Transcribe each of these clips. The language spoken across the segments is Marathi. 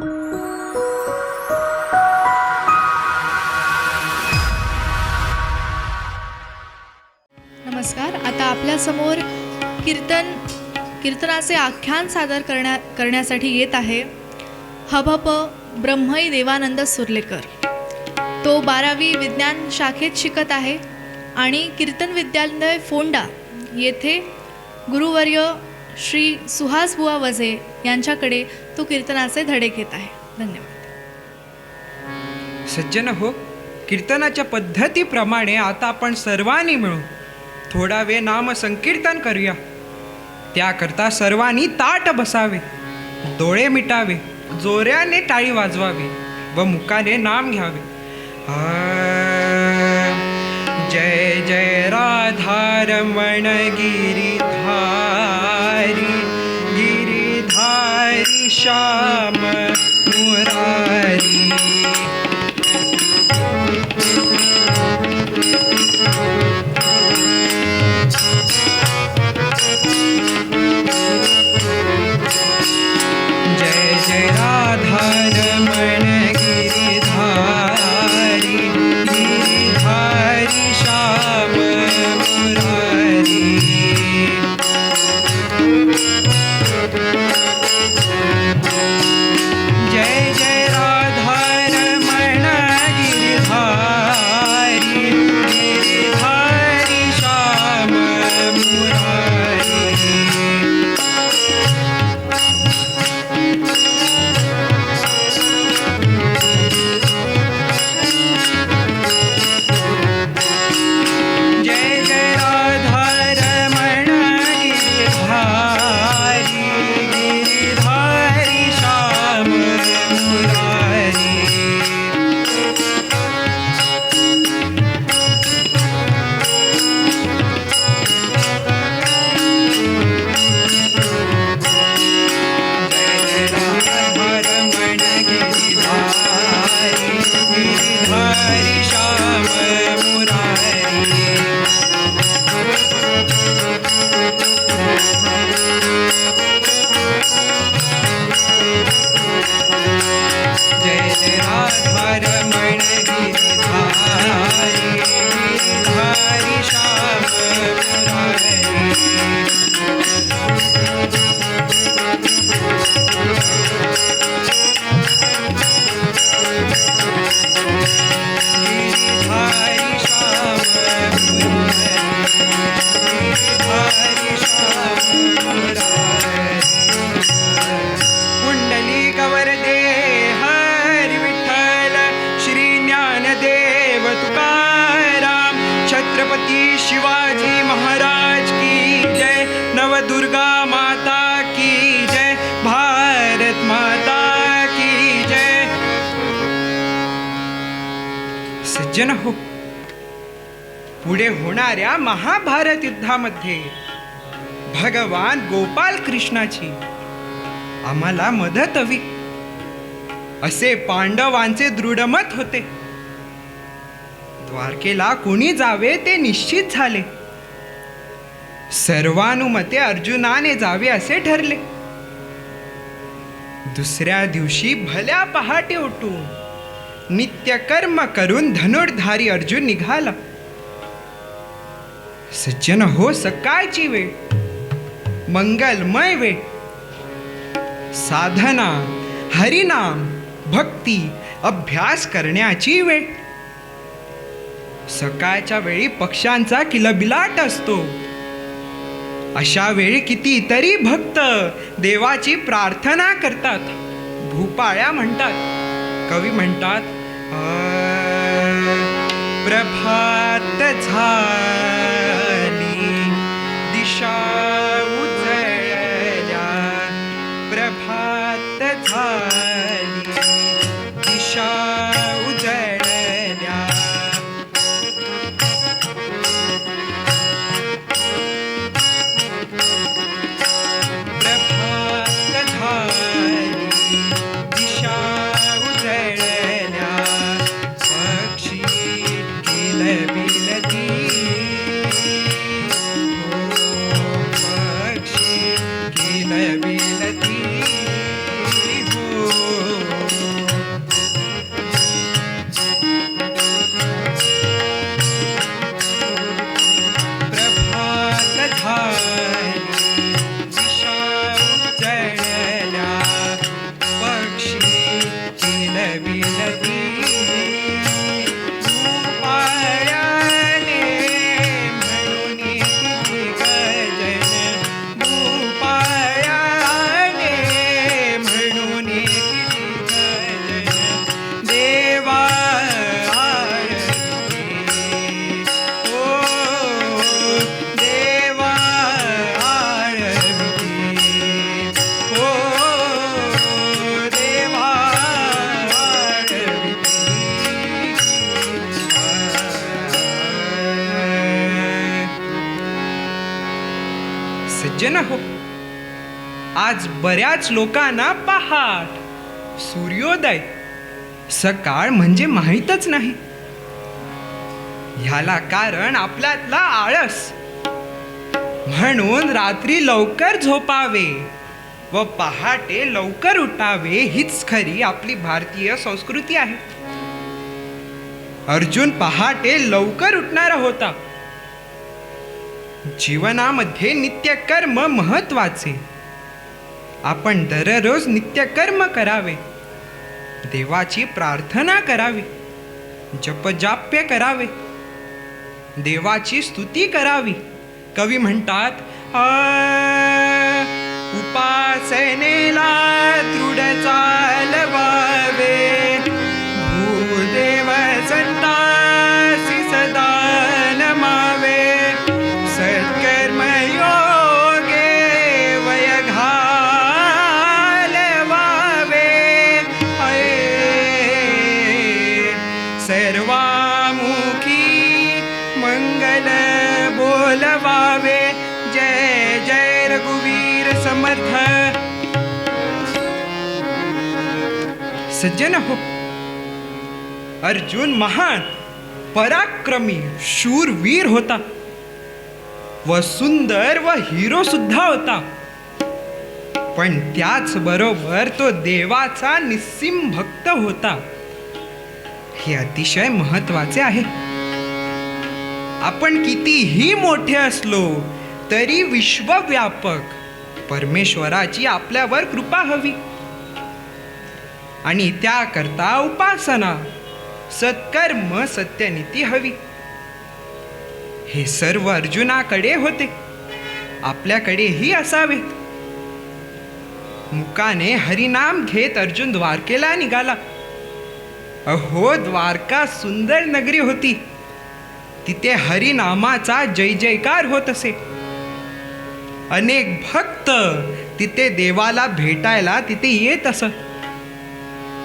नमस्कार. आता आपल्यासमोर कीर्तन कीर्तनाचे आख्यान सादर करण्या करण्यासाठी येत आहे हभप ब्रह्मई देवानंद सुर्लेकर. तो बारावी विज्ञान शाखेत शिकत आहे आणि कीर्तन विद्यालय फोंडा येथे गुरुवर्य श्री सुहास बुवा वझे यांच्याकडे तो कीर्तनाचे धडे घेत आहे. धन्यवाद. सज्जन हो कीर्तनाच्या पद्धतीप्रमाणे आता आपण सर्वांनी मिळून थोडा वेळ नाम संकीर्तन करूया. त्याकरता सर्वांनी ताट बसावे डोळे मिटावे जोऱ्याने टाळी वाजवावी व मुखाने नाम घ्यावे. जय जय राधारमण गिरिधारी. Yeah. पुढे होणाऱ्या महाभारत युद्धामध्ये भगवान गोपाल कृष्णाची आम्हाला मदत हवी. असे पांडवांचे दृढमत होते. द्वारकेला कोणी जावे ते निश्चित झाले. सर्वानुमते अर्जुनाने जावे असे ठरले. दुसऱ्या दिवशी भल्या पहाटे उठून नित्यकर्म करून धनुर्धारी अर्जुन निघाला. सज्जन हो सकाळची वेळ मंगलमय वेळ. साधना हरिनाम भक्ती अभ्यास करण्याची वेळ. सकाळच्या वेळी पक्ष्यांचा किलबिलाट असतो. अशा वेळी कितीतरी भक्त देवाची प्रार्थना करतात. भूपाळ्या म्हणतात कवी म्हणतात प्रभात झा ना हो. आज बऱ्याच लोकांना पहाट सूर्योदय. सकाळ म्हणजे माहीतच नाही. ह्याला कारण आपल्यातला आळस. म्हणून रात्री लवकर झोपावे व पहाटे लवकर उठावे हीच खरी आपली भारतीय संस्कृती आहे. अर्जुन पहाटे लवकर उठणारा होता. जीवनामध्ये नित्यकर्म महत्त्वाचे आपण दररोज नित्यकर्म करावे. देवाची प्रार्थना करावी. जपजाप्य करावे. देवाची स्तुती करावी. कवी म्हणतात उपासनेला दृढ सज्जन हो. अर्जुन महान पराक्रमी शूरवीर होता. व सुंदर व हिरो सुद्धा होता. पण त्याच बरोबर तो देवाचा निस्सिम भक्त होता. हे अतिशय महत्त्वाचे आहे. आपण कितीही मोठे असलो तरी विश्वव्यापक. परमेश्वराची आपल्यावर कृपा हवी. आणि त्याकरता उपासना. सत्कर्म सत्यनीती हवी. हे सर्व अर्जुनाकडे होते. आपल्याकडेही असावे मुकाने हरिनाम घेत अर्जुन द्वारकेला निघाला. अहो द्वारका सुंदर नगरी होती. तिथे हरिनामाचा जय जयकार होत असे. अनेक भक्त तिथे देवाला भेटायला तिथे येत असत.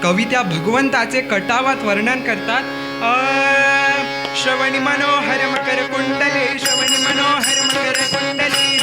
कविता भगवंताचे कटावात वर्णन करतात. श्रवण श्रवणी मनोहर मकर कुंडले श्रवणी मनोहर मकर कुंडले.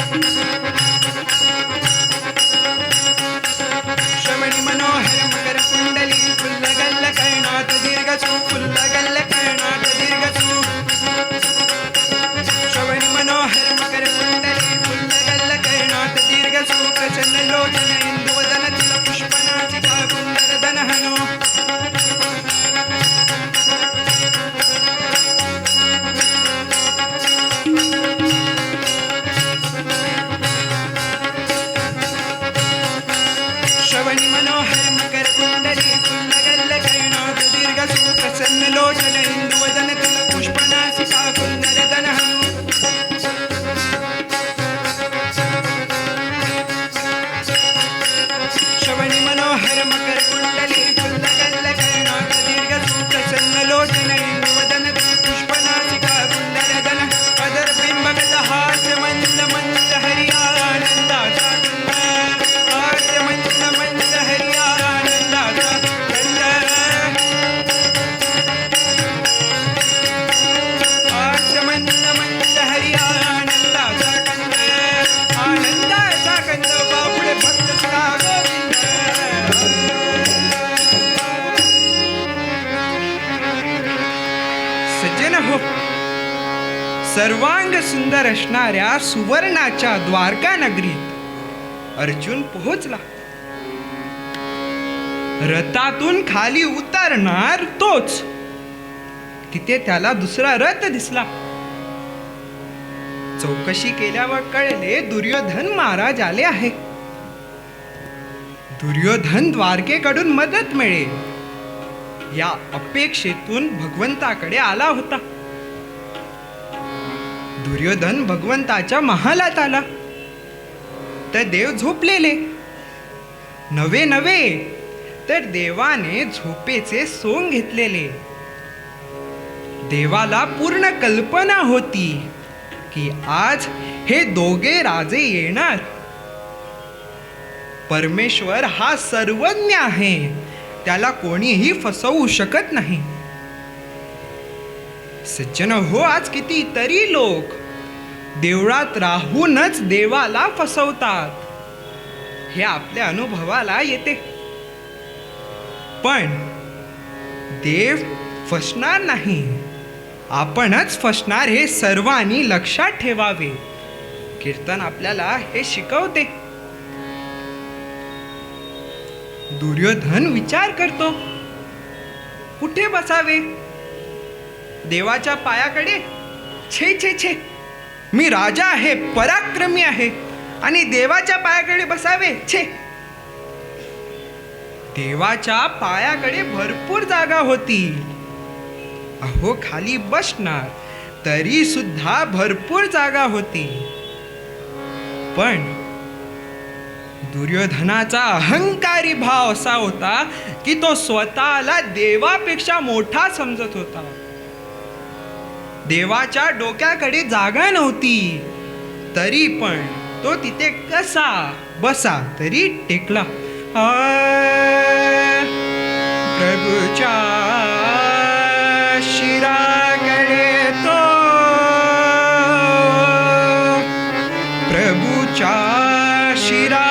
सुंदर असणाऱ्या सुवर्णाच्या द्वारका नगरीत अर्जुन पोहोचला. रथातून खाली उतरणार तोच. तिथे त्याला दुसरा रथ दिसला. चौकशी केल्यावर कळले दुर्योधन महाराज आले आहे. दुर्योधन द्वारकेकडून मदत मिळेल. या अपेक्षेतून भगवंताकडे आला होता. दुर्योधन भगवंताच्या महालात आला. तर देव झोपलेले. नवे नवे. तर देवाने झोपेचे सोंग घेतलेले. देवाला पूर्ण कल्पना होती की आज हे दोघे राजे येणार. परमेश्वर हा सर्वज्ञ आहे. त्याला कोणीही फसवू शकत नाही. सज्जन हो आज किती तरी लोक. देवळात राहूनच देवाला फसवतात. हे आपल्या अनुभवाला येते. पण देव फसणार नाही. आपणच फसणार हे सर्वांनी लक्षात ठेवावे. कीर्तन आपल्याला हे शिकवते. दुर्योधन विचार करतो. कुठे बसावे? देवाच्या पायाकडे? छे छे छे. मी राजा आहे पराक्रमी आहे. आणि देवाच्या पायाकडे बसावे? छे. देवाच्या पायाकडे भरपूर जागा होती अहो खाली बसणार तरी सुद्धा भरपूर जागा होती पण दुर्योधनाचा अहंकारी भाव असा होता की तो स्वतःला देवापेक्षा मोठा समजत होता. देवाच्या डोक्याकडे जागा नव्हती. तरी पण तो तिथे कसा बसा तरी टेकला. प्रभूच्या शिराकडे तो. प्रभूच्या शिरा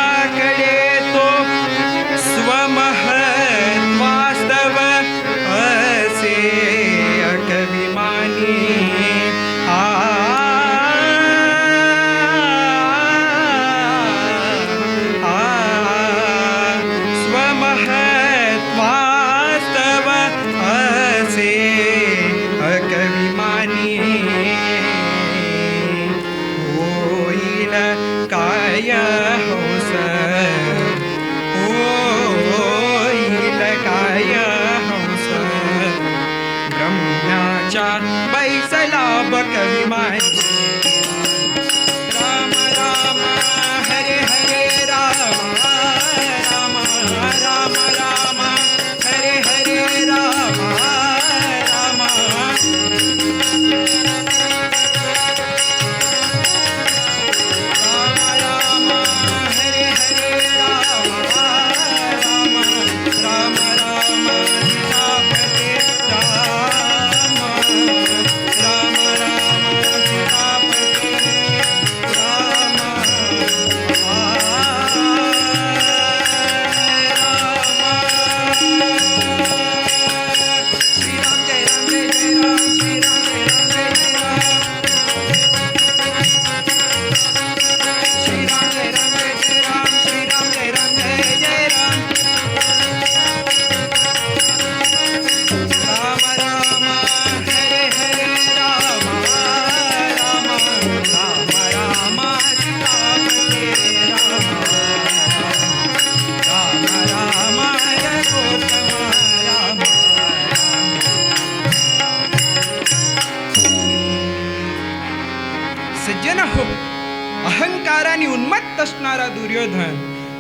अहंकाराने उन्मत्त असणारा दुर्योधन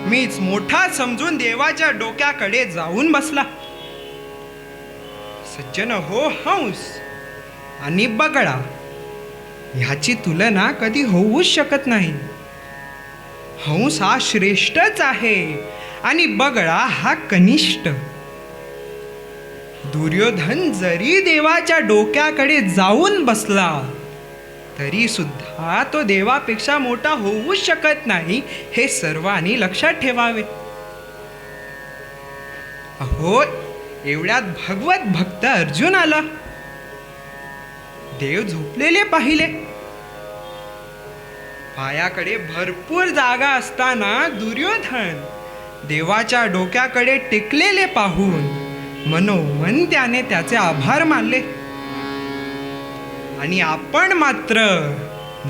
मीच मोठा समजून देवाच्या डोक्याकडे जाऊन बसला. सज्जन हो हंस आणि बगळा ह्याची तुलना कधी होऊच शकत नाही. हंस हा श्रेष्ठच आहे आणि बगळा हा कनिष्ठ. दुर्योधन जरी देवाच्या डोक्याकडे जाऊन बसला तरी सुद्धा हा तो देवापेक्षा मोठा होऊच शकत नाही हे सर्वांनी लक्षात ठेवावे. अहो एवढ्यात भगवत भक्त अर्जुन आला. देव झोपलेले पाहिले. पायाकडे भरपूर जागा असताना दुर्योधन देवाच्या डोक्याकडे टेकलेले पाहून मनोमन त्याने त्याचे आभार मानले. आणि आपण मात्र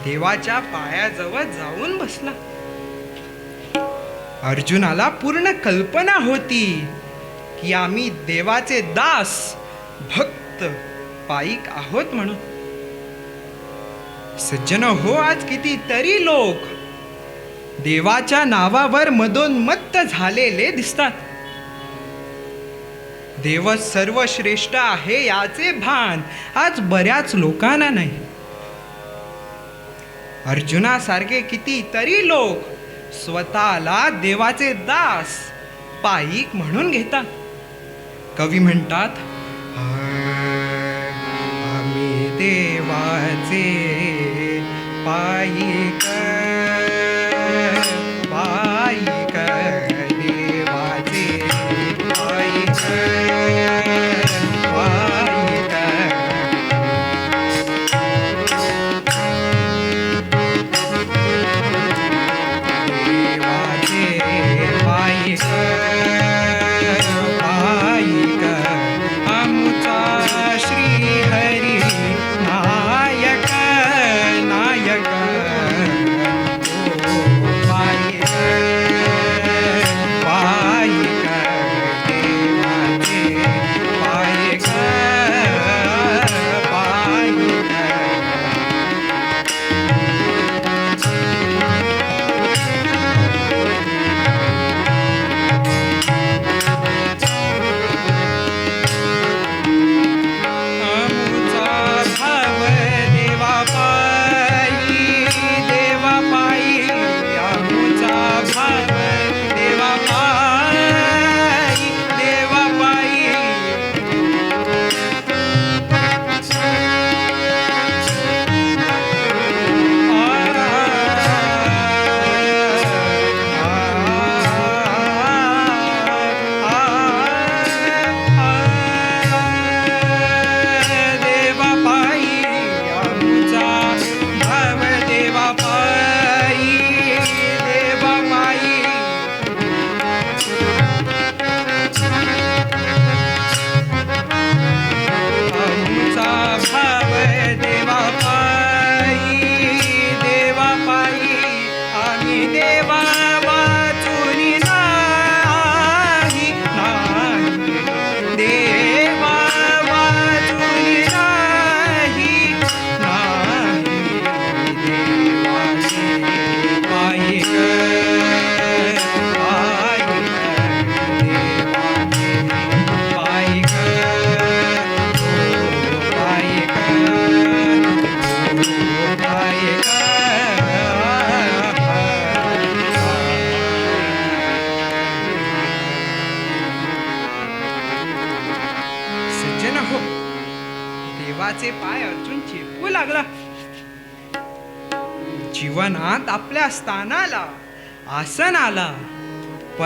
देवाच्या पायाजवळ जाऊन बसला. अर्जुनाला पूर्ण कल्पना होती की आम्ही देवाचे दास भक्त पायिक आहोत म्हणून. सज्जन हो आज कितीतरी लोक देवाच्या नावावर मदोन्मत्त झालेले दिसतात. देव सर्वश्रेष्ठ आहे याचे भान आज बऱ्याच लोकांना नाही. अर्जुनासारखे कितीतरी लोक स्वतःला देवाचे दास पायिक म्हणून घेतात. कवी म्हणतात आम्ही देवाचे पायिक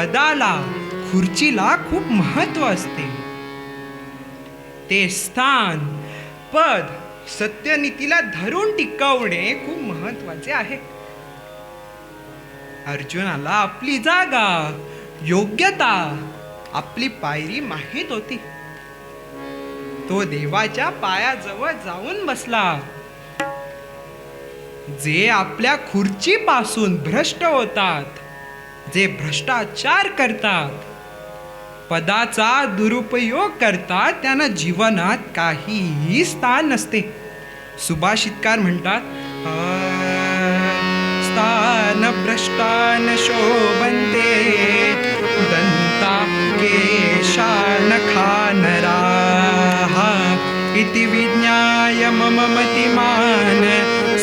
पदाला खुर्चीला खूप महत्त्व असते. ते स्थान पद सत्यनीतीला धरून टिकवणे खूप महत्त्वाचे आहे. अर्जुनाला आपली जागा योग्यता आपली पायरी माहीत होती. तो देवाच्या पायाजवळ जाऊन बसला. जे आपल्या खुर्चीपासून भ्रष्ट होतात जे भ्रष्टाचार करतात पदाचा दुरुपयोग करतात त्यांना जीवनात काहीही स्थान नसते. सुभाषितकार म्हणतात स्थान भ्रष्टान शोभन्ते दंता केशान खानराः इति विज्ञाय मम मतिमान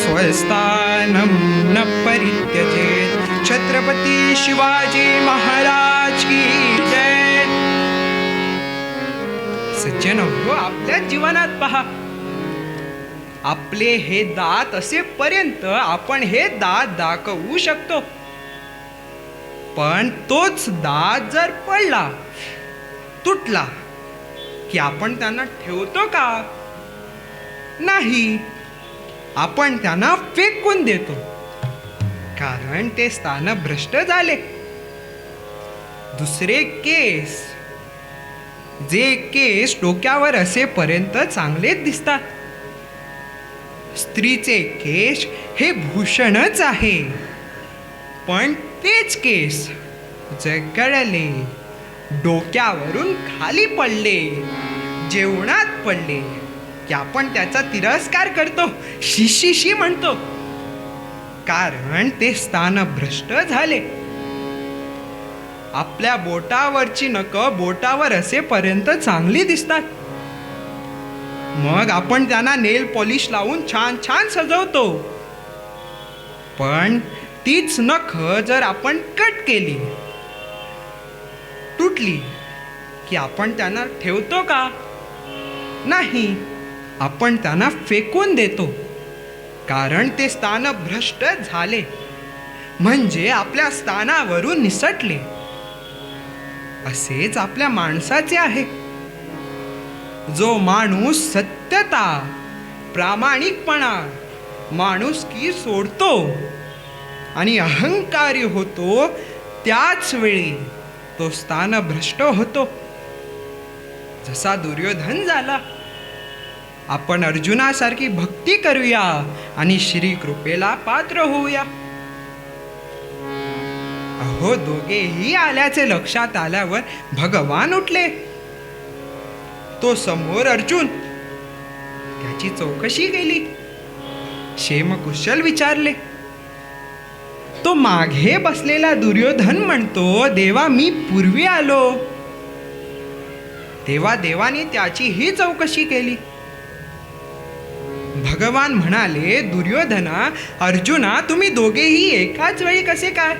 स्वस्थानं न परित्यजेत छत्रपती शिवाजी महाराज की जय. सज्जन हो आपल्या जीवनात पहा. आपले हे दात असेपर्यंत आपण हे दात दाखवू शकतो. पण तोच दात जर पडला तुटला की आपण त्यांना ठेवतो का? नाही आपण त्यांना फेकून देतो. कारण ते स्थान भ्रष्ट झाले. दुसरे केस. जे केस डोक्यावर असेपर्यंत चांगलेच दिसतात. स्त्रीचे केश हे भूषणच आहे. पण तेच केस जगळले डोक्यावरून खाली पडले. जेवणात पडले. की आपण त्याचा तिरस्कार करतो. शिशिशी म्हणतो. कारण ते स्थान भ्रष्ट झाले. आपल्या बोटावरची नक बोटावर असेपर्यंत चांगली दिसतात. मग आपण त्यांना नेल पॉलिश लावून छान छान सजवतो. पण तीच नख जर आपण कट केली तुटली की आपण त्यांना ठेवतो का? नाही आपण त्यांना फेकून देतो. कारण ते स्थान भ्रष्ट झाले. म्हणजे आपल्या स्थानावरून निसटले. असेच आपल्या माणसाचे आहे. जो माणूस सत्यता प्रामाणिकपणा माणुसकी सोडतो आणि अहंकारी होतो त्याच वेळी तो स्थान भ्रष्ट होतो. जसा दुर्योधन झाला आपण अर्जुनासारखी भक्ती करूया आणि श्री कृपेला पात्र होऊया. अहो दोघेही आल्याचे लक्षात आल्यावर भगवान उठले. तो समोर अर्जुन त्याची चौकशी केली. क्षेमकुशल विचारले तो मागे बसलेला दुर्योधन म्हणतो देवा मी पूर्वी आलो. तेव्हा देवाने त्याची ही चौकशी केली. भगवान म्हणाले दुर्योधना अर्जुना तुम्ही दोघेही एकाच वेळी कसे काय?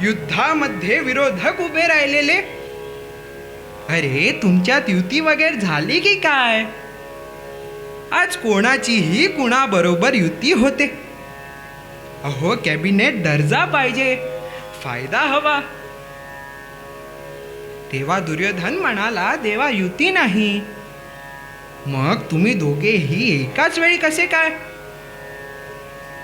युद्धामध्ये विरोधक उभे राहिलेले. अरे तुमच्यात युती वगैरे झाली की काय? आज कोणाचीही कुणाबरोबर युती होते. अहो कॅबिनेट दर्जा पाहिजे फायदा हवा. तेव्हा दुर्योधन म्हणाला देवा युती नाही. मग तुम्ही दोघेही एकाच वेळी कसे काय?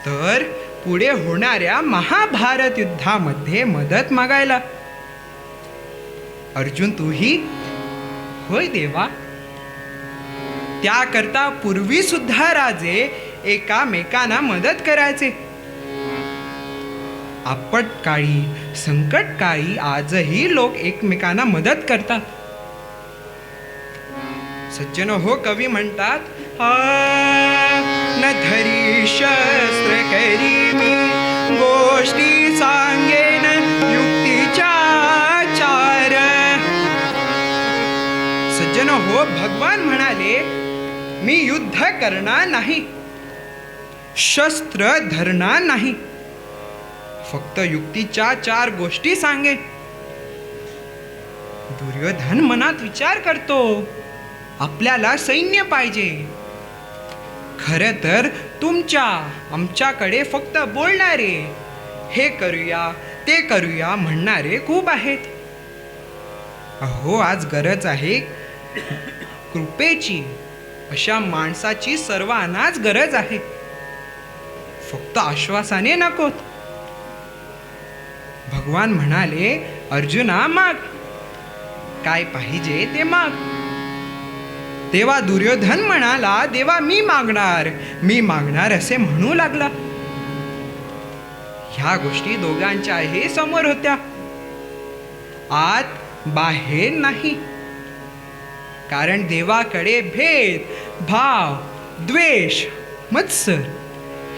तर पुढे होणाऱ्या महाभारत युद्धामध्ये मदत मागायला. अर्जुन तूही? होय देवा. त्याकरता पूर्वी सुद्धा राजे एकामेकांना मदत करायचे. आपटकाळी संकटकाळी आजही लोक एकमेकांना मदत करतात. सज्जन हो कवी म्हणतात न धरी शस्त्र करी मी गोष्टी सांगेन युक्तीच्या चार. सज्जन हो भगवान म्हणाले मी युद्ध करणार नाही शस्त्र धरणार नाही फक्त युक्तीच्या चार गोष्टी सांगे दुर्योधन मनात विचार करतो आपल्याला सैन्य पाहिजे. खरं तर तुमच्या आमच्याकडे फक्त बोलणारे. हे करूया ते करूया म्हणणारे खूप आहेत. अहो आज गरज आहे कृपेची. अशा माणसाची सर्वांनाच गरज आहे फक्त आश्वासाने नकोत. भगवान म्हणाले अर्जुना माग. काय पाहिजे ते माग. तेव्हा दुर्योधन म्हणाला देवा मी मागणार. मी मागणार असे म्हणू लागला. ह्या गोष्टी दोघांच्याही समोर होत्या. आत बाहेर नाही. कारण देवाकडे भेद भाव द्वेष मत्सर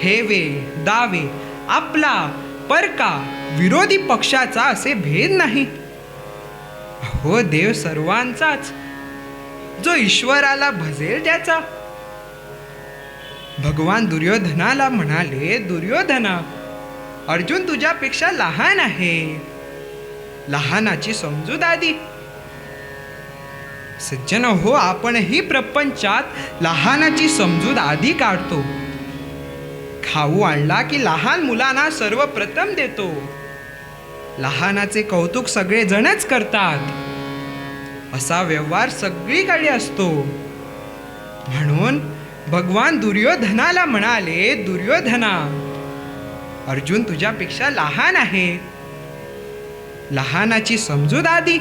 हेवे दावे आपला परका विरोधी पक्षाचा असे भेद नाही. हो देव सर्वांचाच. जो ईश्वराला भजेल त्याचा. भगवान दुर्योधनाला म्हणाले दुर्योधना अर्जुन तुझ्यापेक्षा लहान आहे. लहानाची समजूत आधी सज्जन हो आपणही प्रपंचात लहानाची समजूत आधी काढतो. खाऊ आणला की लहान मुलांना सर्वप्रथम देतो. लहानाचे कौतुक सगळे जणच करतात. असा व्यवहार सगळीकडे असतो. म्हणून भगवान दुर्योधनाला म्हणाले दुर्योधना अर्जुन तुझ्यापेक्षा लहान आहे. लहानाची समजूत आधी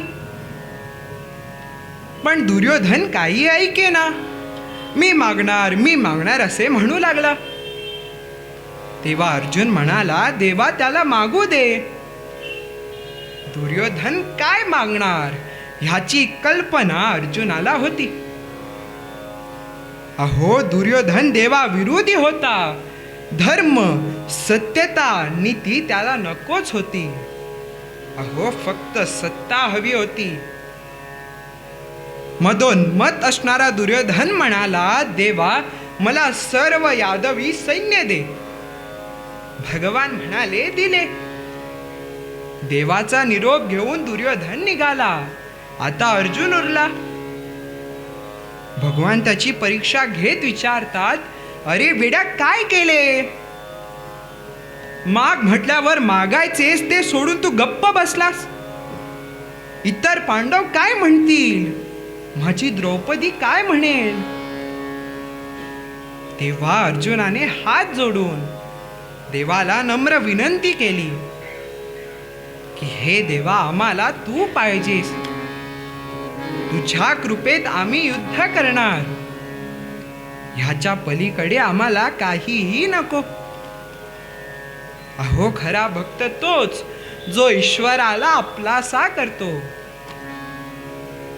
पण दुर्योधन काही ऐके ना मी मागणार मी मागणार असे म्हणू लागला. तेव्हा अर्जुन म्हणाला देवा त्याला मागू दे. दुर्योधन काय मागणार? ह्याची कल्पना अर्जुनाला होती. अहो दुर्योधन देवा विरोधी होता. धर्म सत्यता नीती त्याला नकोच होती. अहो फक्त सत्ता हवी होती. मदोन्मत असणारा दुर्योधन म्हणाला देवा मला सर्व यादवी सैन्य दे. भगवान म्हणाले दिले. देवाचा निरोप घेऊन दुर्योधन निघाला. आता अर्जुन उरला. भगवान त्याची परीक्षा घेत विचारतात अरे बेड्या काय केले? माग म्हटल्यावर मागायचेस ते सोडून तू गप्प बसलास. इतर पांडव काय म्हणतील? माझी द्रौपदी काय म्हणेल? तेव्हा अर्जुनाने हात जोडून देवाला नम्र विनंती केली की हे देवा आम्हाला तू पाहिजेस. तुझ्या कृपेत आम्ही युद्ध करणार. ह्याच्या पलीकडे आम्हाला काहीही नको. अहो खरा भक्त तोच जो ईश्वराला आपलासा करतो.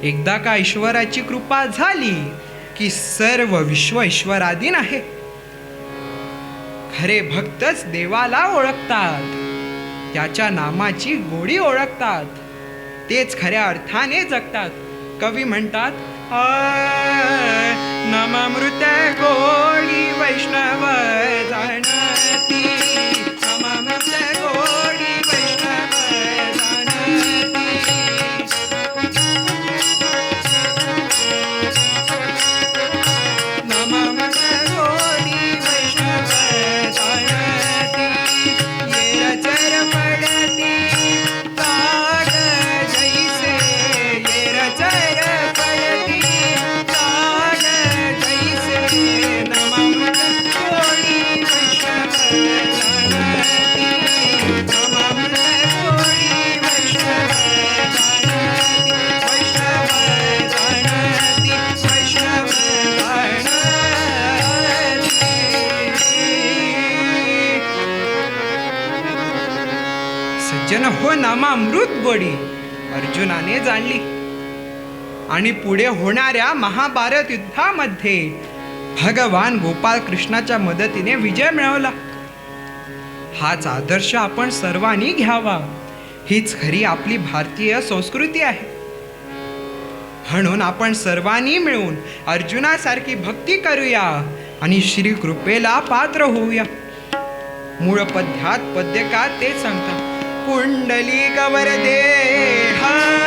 एकदा का ईश्वराची कृपा झाली की सर्व विश्व ईश्वराधीन आहे. खरे भक्तच देवाला ओळखतात. त्याच्या नामाची गोडी ओळखतात. तेच खऱ्या अर्थाने जगतात. कवी म्हणतात "आ, नमामृत गोडी वैष्णव जाणार अमृत गोडी अर्जुनाने जाणली. आणि पुढे होणाऱ्या महाभारत युद्धामध्ये भगवान गोपाल कृष्णाच्या मदतीने विजय मिळवला. हाच आदर्श आपण सर्वांनी घ्यावा. हीच खरी आपली भारतीय संस्कृती आहे. म्हणून आपण सर्वांनी मिळून अर्जुनासारखी भक्ती करूया आणि श्री कृपेला पात्र होऊया. मूळ पद्यात पद्यकात ते सांगतात. कुंडली कवर देहा